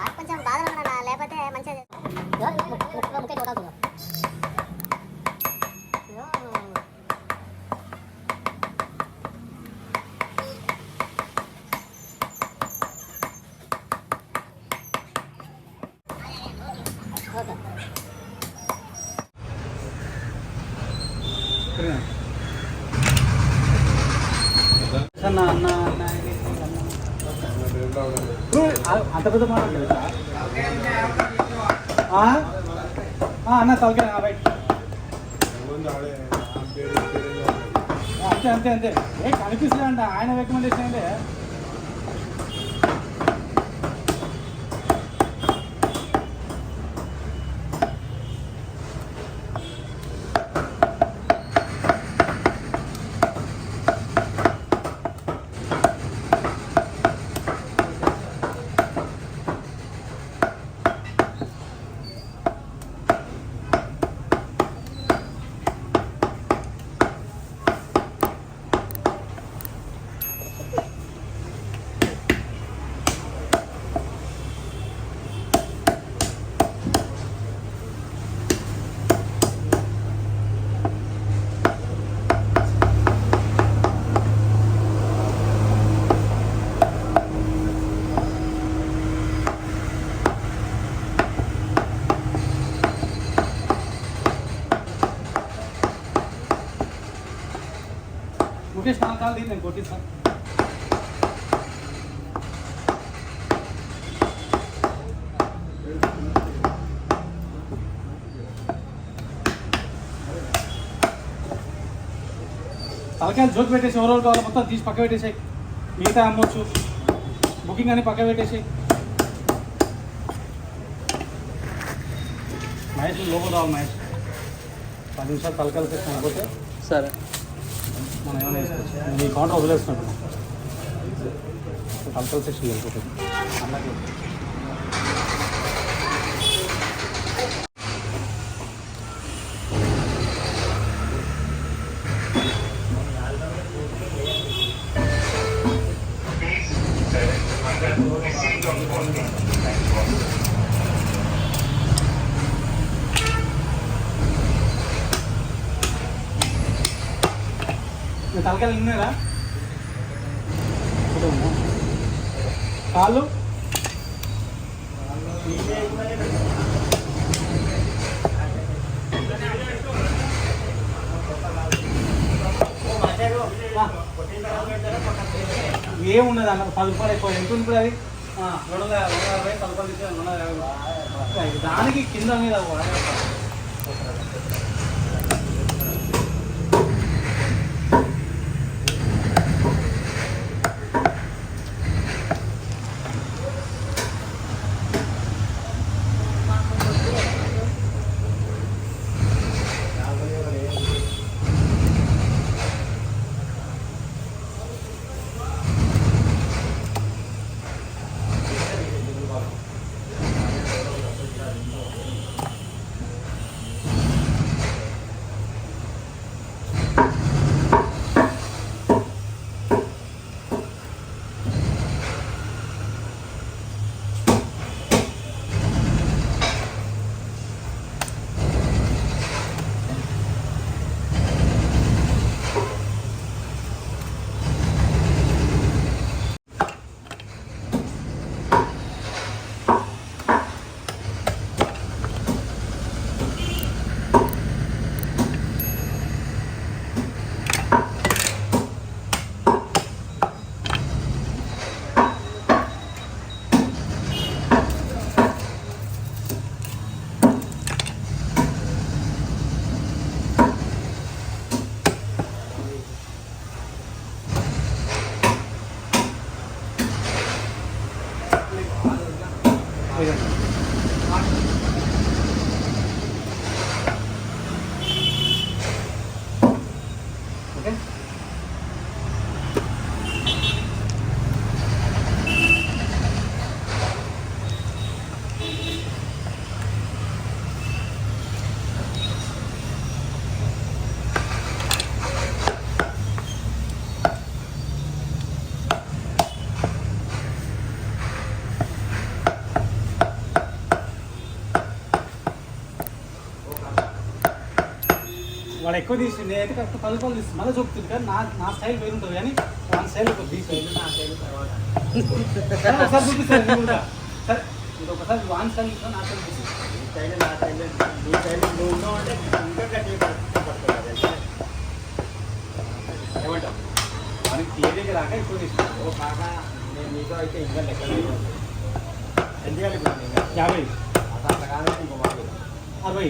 వాడు కొంచెం బాధలు ఉన్నాడు లేకపోతే మంచిగా ముఖ్య చూడాల్సింది ఓకే అన్న అన్న అన్న ఇది, అన్న. అంత పెద్ద మాట ఆ? ఆ, అన్న తలకే రైట్ అంతే అంతే అంతే. ఏ కనిపిస్తుంది అంట ఆయన రికమెండేషన్ అంటే ముఖేష్ నాలుగు కాలు తీసి నేను కొట్టిస్తాను తలకాయలు జోక్ పెట్టేసి ఎవరెవరు కావాలో మొత్తం తీసి పక్క పెట్టేసాయి. మిగతా అమ్మొచ్చు. బుకింగ్ అని పక్క పెట్టేసాయి. మహేష్ లోపల రావాలి మహేష్. పది నిమిషాలు తలకాయలు తెచ్చి సరే. మనం ఏమైనా వేసుకోవచ్చు మీ కౌంటర్ వదిలేస్తున్నట్టు కల్చరల్ సెక్షన్ వెళ్ళిపోతుంది అలాగే మీ తలకాయలు ఉన్నారా కాళ్ళు? ఏమున్నది అన్న పది రూపాయలు ఎక్కువ. ఎంత ఉంది అది? ఆ, రెండు వందల వాడు ఎక్కువ తీసి నేనైతే కరెక్ట్ రూపాయలు తీసి మళ్ళీ చూపుతుంది కానీ నా నా స్టైల్ వేరు ఉంటుంది కానీ వన్ స్టైల్ ఒక తీసి నా సైడ్ తర్వాత. సరే, ఒకసారి చూపిస్తాను. సరే ఇది ఒకసారి వన్ స్టైల్ చూపిస్తాను, నా స్టైల్ చూపిస్తాను నీ సైడ్ నా సైడ్ నీ సైడ్ నువ్వు ఉన్నావు అంటే ఇంకా గట్టిగా పడుతుంది? ఏమంటావు? మనకి తీయడానికి రాక ఎక్కువ తీసుకుంటాను ఓ కాక నేను నీతో అయితే ఇంకా లెక్క ఎందుకంటే యాభై. అట్లా కాదంటే ఇంకో. అరవై.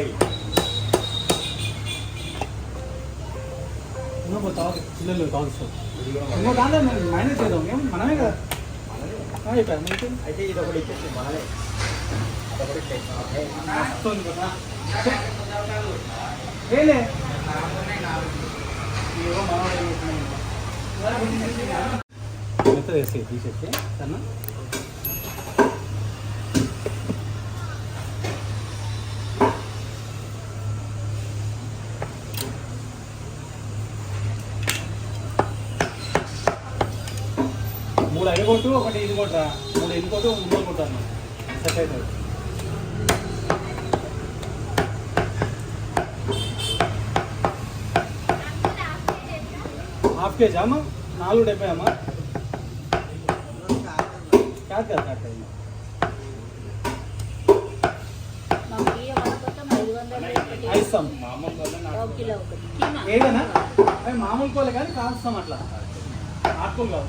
ఇరవై ఇంకో తాగు పిల్లలు తాగు ఇదిగో ఇంకో దాంట్లో మైనస్ చేద్దాం ఏం మనమే కదా అయితే ఇది ఒకటి ఇచ్చేసి. ఏ, వస్తుంది కదా చేస్తున్నాడు? మెత్తగా వేసి తీసేసి సరేనా మూడు అవి కొట్టు ఒకటి ఇది కొట్టా మూడు ఇది కొట్టు మూడు కొట్టాను సెట్ అవుతుంది హాఫ్ కేజీ అమ్మా? నాలుగు డెబ్బై అమ్మా? కాదు కాదు కాదు ఒకటి. కీమా. ఏదైనా మామూలు కోలే కానీ కాస్తాం అట్లా. ఆకులు కాదు.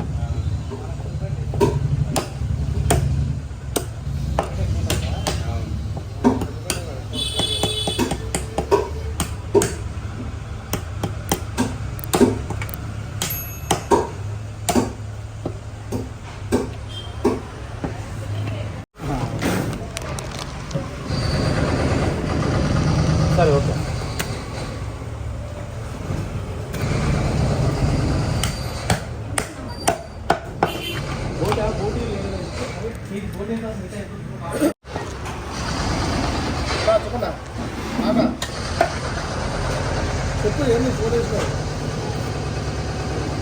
చెప్పు ఏంది ఫోన్ వేసుకో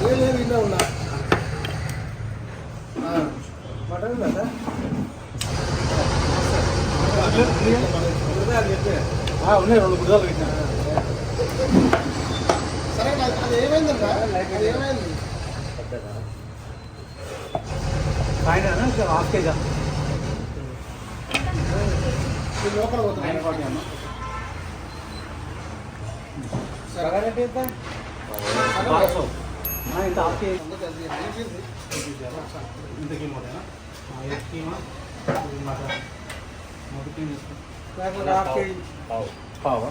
ఏ లేదు ఇలా ఉన్నా ఆ, మటన్ కదా ఆ, ఉన్నాయి రెండు గుడ్డలు పెట్టినా సరే నాకు అది ఏమైందన్నా అది ఏమైంది పెద్దదా? కాయనా హాఫ్ కేజా లోపల పోతున్నాయి ఇంతకీ మోడేనా ఎక్కీమా మొదటి పావా.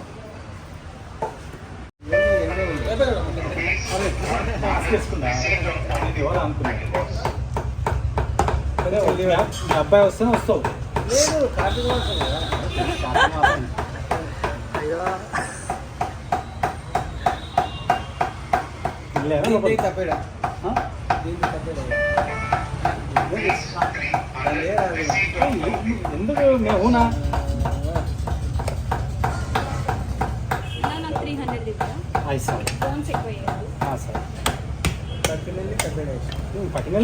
అబ్బాయి వస్తేనే వస్తావు. తప్పేడా ఎందుకు? మేమునా పట్టినల్లి త్రీ హండ్రెడ్ ఇస్తారా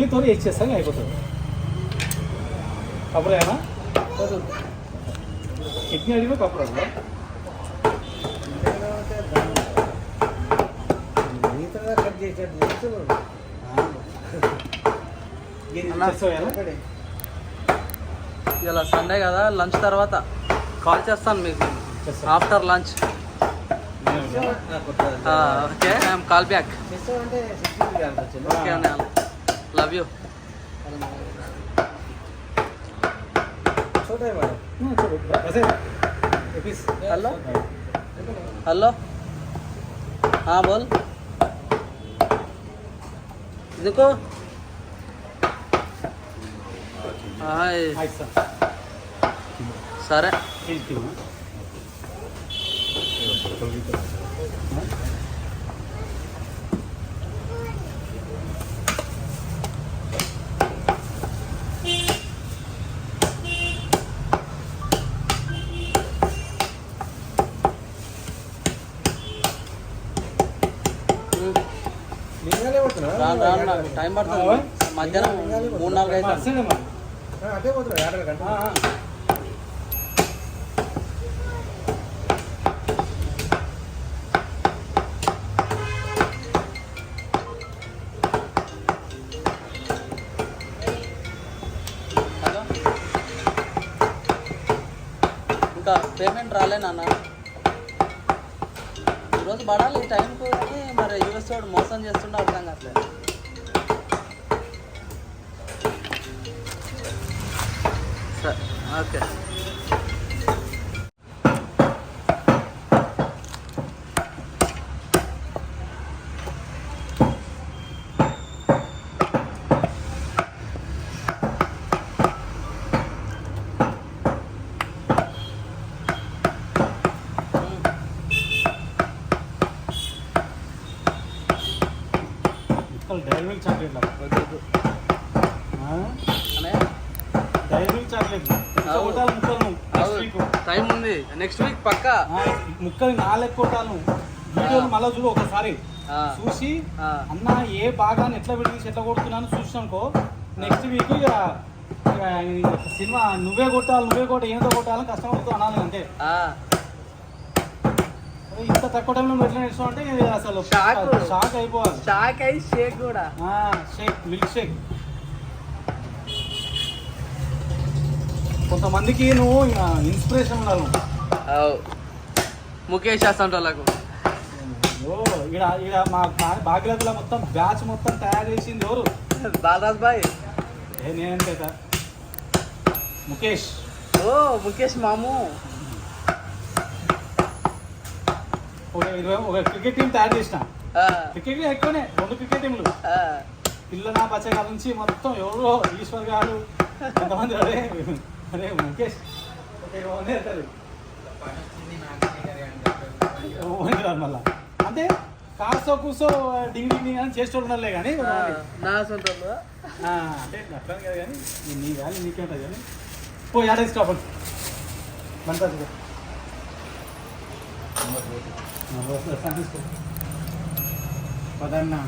తోడు అయిపోతుంది కబురేనా కిడ్నీ అడిగిన కట్. ఒకడే. ఇలా సండే కదా లంచ్ తర్వాత కాల్ చేస్తాను మీకు after lunch okay I'm call back. Okay love you हाँ, हेलो? हेलो? हाँ बोल। देखो। हाय। सारा। టైం పడుతుంది. మధ్యాహ్నం మూడు నాలుగు అయితే అదే ఆటలు. హలో ఇంకా పేమెంట్ రాలే నాన్న. ఈరోజు పడాలి ఈ టైంకు మరి యూఎస్ వాడు మోసం చేస్తుండే అర్థం కావట్లేదు. సరే ఓకే ఇక్కడ డైరీ మిల్క్ టైం ఉంది. నెక్స్ట్ వీక్ పక్కా. ముక్కలు నాలుగు కొట్టాలి వీడియోలు మళ్ళీ చూడు ఒకసారి చూసి. అన్న ఏ భాగాన్ని ఎట్లా విడిచి ఎట్లా కొడుతున్నాను చూసినానుకో నెక్స్ట్ వీక్ ఇక సినిమా నువ్వే కొట్టాలి నువ్వే కొట్ట ఏందో కొట్టాలని కస్టమర్తో అనాలి అంతే ఇంత తక్కువ టైంలో ఎట్లా నేర్చుకో అంటే ఇది అసలు షాక్. షాక్ అయిపోవాలి. షాక్ అయి షేక్ కూడా. షేక్ మిల్క్ షేక్ కొంతమందికి నువ్వు ఇన్స్పిరేషన్. అవు ముఖేష్ అసంటి వాళ్ళకు ఓ ఈడ ఈడ మా భాగ్యలతల మొత్తం బ్యాచ్ మొత్తం తయారు చేసింది ఎవరు? దాదాస్ బాయ్. ఏ నేనంటే ముఖేష్. ఓ ముఖేష్ మాము. ఒక ఇరవై ఒక క్రికెట్ టీం తయారు చేసిన. క్రికెట్ ఎక్కువనే రెండు క్రికెట్ టీంలు ఆ, పిల్ల నా పచ్చగా నుంచి మొత్తం ఎవరో ఈశ్వర్ గారు కొంతమంది అదే అరే ముఖేష్ మళ్ళా. అంటే కాస్తో కూసో డింగ్ డింగ్ డింగ్ అని చేసేటోళ్ళు ఉన్నారులే కానీ. నా సొంత అంటే అట్లా కాదు కానీ నీ- నీ వ్యాల్యూ నీకే ఉంటుంది కానీ. పో యాడ తీసుకోవాలి మంతా తీసుకో. పదన్నా.